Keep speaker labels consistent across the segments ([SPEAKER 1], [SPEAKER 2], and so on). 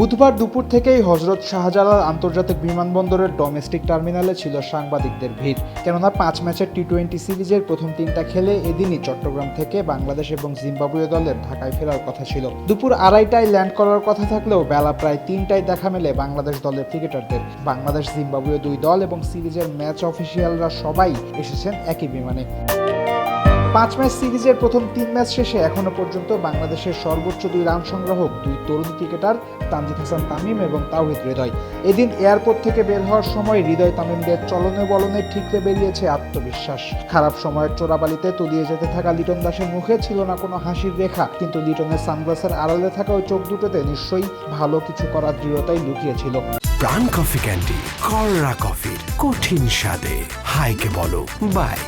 [SPEAKER 1] বুধবার দুপুর থেকেই হজরত শাহজালাল আন্তর্জাতিক বিমানবন্দরের ডোমেস্টিক টার্মিনালে ছিল সাংবাদিকদের ভিড়। কেননা পাঁচ ম্যাচের টি টোয়েন্টি সিরিজের প্রথম তিনটা খেলে এদিনই চট্টগ্রাম থেকে বাংলাদেশ এবং জিম্বাবুয়ে দলের ঢাকায় ফেরার কথা ছিল। দুপুর আড়াইটায় ল্যান্ড করার কথা থাকলেও বেলা প্রায় তিনটায় দেখা মেলে বাংলাদেশ দলের ক্রিকেটারদের। বাংলাদেশ জিম্বাবুয়ে দুই দল এবং সিরিজের ম্যাচ অফিসিয়ালরা সবাই এসেছেন একই বিমানে। পাঁচ ম্যাচ সিরিজের প্রথম তিন ম্যাচ শেষে এখনও পর্যন্ত বাংলাদেশের সর্বোচ্চ দুই রান সংগ্রাহক দুই তরুণ ক্রিকেটার তানজিদ হাসান তামিম এবং তাওহিদ হৃদয়। এদিন এয়ারপোর্ট থেকে বের হওয়ার সময় হৃদয় তামিমদের চলনে বলনে ঠিকরে বেরিয়েছে আত্মবিশ্বাস। খারাপ সময়ের চোরাবালিতে তলিয়ে যেতে থাকা লিটন দাসের মুখে ছিল না কোনো হাসির রেখা, কিন্তু লিটনের সানগ্লাসের আড়ালে থাকা ওই চোখ দুটোতে নিশ্চয়ই ভালো কিছু করার দৃঢ়তাই লুকিয়েছিল।
[SPEAKER 2] প্রাণ কফি ক্যান্ডি কররা কফির কঠিন স্বাদে। হাইকে বলো, বাই।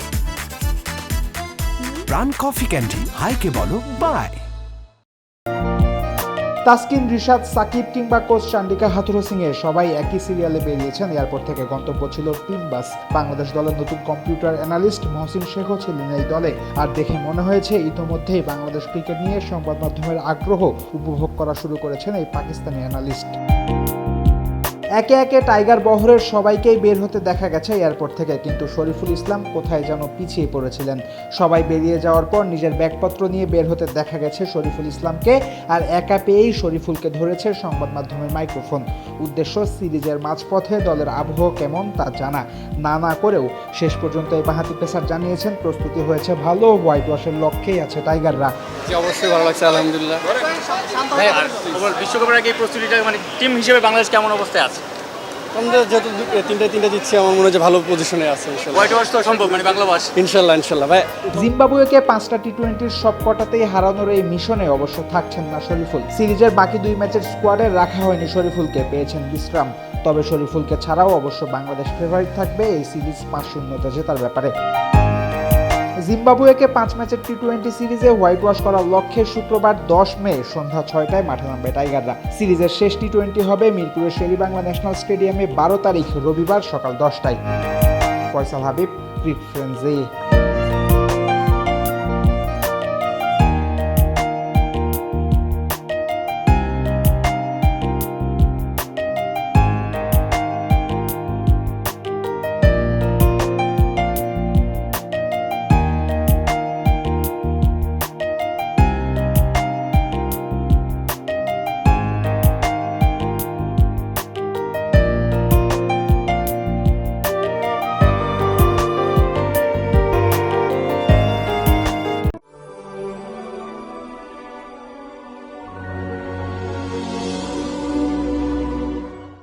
[SPEAKER 2] প্রাণ কফি ক্যান্ডি হাইকে বলো বাই
[SPEAKER 1] তাসকিন, রিশাদ, সাকিব কিংবা কোচ চান্ডিকা হাথুরু সিং এর সবাই একই সিরিয়ালে বেরিয়েছেন। এয়ারপোর্ট থেকে গন্তব্য ছিল টিম বাস বাংলাদেশ দলের নতুন কম্পিউটার অ্যানালিস্ট মহসিন শেখও ছিলেন এই দলে। আর দেখে মনে হয়েছে, ইতোমধ্যেই বাংলাদেশ ক্রিকেট নিয়ে সংবাদ মাধ্যমের আগ্রহ উপভোগ করা শুরু করেছেন এই পাকিস্তানি অ্যানালিস্ট একে একে টাইগার বহরের সবাইকেই বের হতে দেখা গেছে এয়ারপোর্ট থেকে। কিন্তু শরীফুল ইসলাম কোথায় যেন পিছিয়ে পড়েছিলেন? সবাই বেরিয়ে যাওয়ার পর নিজের ব্যাগপত্র নিয়ে বের হতে দেখা গেছে শরীফুল ইসলামকে আর একা পেয়েই শরীফুলকে ধরেছে সংবাদ মাধ্যমের মাইক্রোফোন। উদ্দেশ্য, সিরিজের মাঝপথে দলের আবহ কেমন তা জানা। না না করেও শেষ পর্যন্ত এই বাহাতি পেসার জানিয়েছেন, প্রস্তুতি হয়েছে ভালো হোয়াইট ওয়াশের লক্ষ্যেই আছে টাইগাররা।
[SPEAKER 3] অবশ্যই ভালো লাগছে, আলহামদুলিল্লাহ।
[SPEAKER 4] আর বিশ্বকাপের আগে প্রস্তুতিটা মানে টিম হিসেবে বাংলাদেশ কেমন অবস্থায় আছে?
[SPEAKER 3] যেহেতু তিনটে আমার মনে হয় ভালো পজিশনে আছে ইনশাল্লাহ।
[SPEAKER 4] হোয়াইট ওয়াশ তো সম্ভব? মানে বাংলা
[SPEAKER 3] ইনশাল্লাহ ইনশাল্লাহ। ভাই
[SPEAKER 1] জিম্বাবুয়েকে পাঁচটা টি টোয়েন্টির সব কটাতেই হারানোর এই মিশনে অবশ্য থাকছেন না শরীফুল। সিরিজের বাকি দুই ম্যাচের স্কোয়াডে রাখা হয়নি শরীফুলকে পেয়েছেন বিশ্রাম। তবে শরীফুলকে ছাড়াও অবশ্য বাংলাদেশ ফেভারিট থাকবে এই সিরিজ পাঁচ শূন্যতে জেতার ব্যাপারে। জিম্বাবুয়েকে পাঁচ ম্যাচের টি টোয়েন্টি সিরিজে হোয়াইট ওয়াশ করার লক্ষ্যে শুক্রবার দশ মে, সন্ধ্যা ছয়টায় মাঠে নামবে টাইগাররা। সিরিজের শেষ টি টোয়েন্টি হবে মিরপুরের শেরিবাংলা ন্যাশনাল স্টেডিয়ামে বারো তারিখ রবিবার সকাল দশটায়। ফয়সাল হাবিব ফ্রেন্ডজি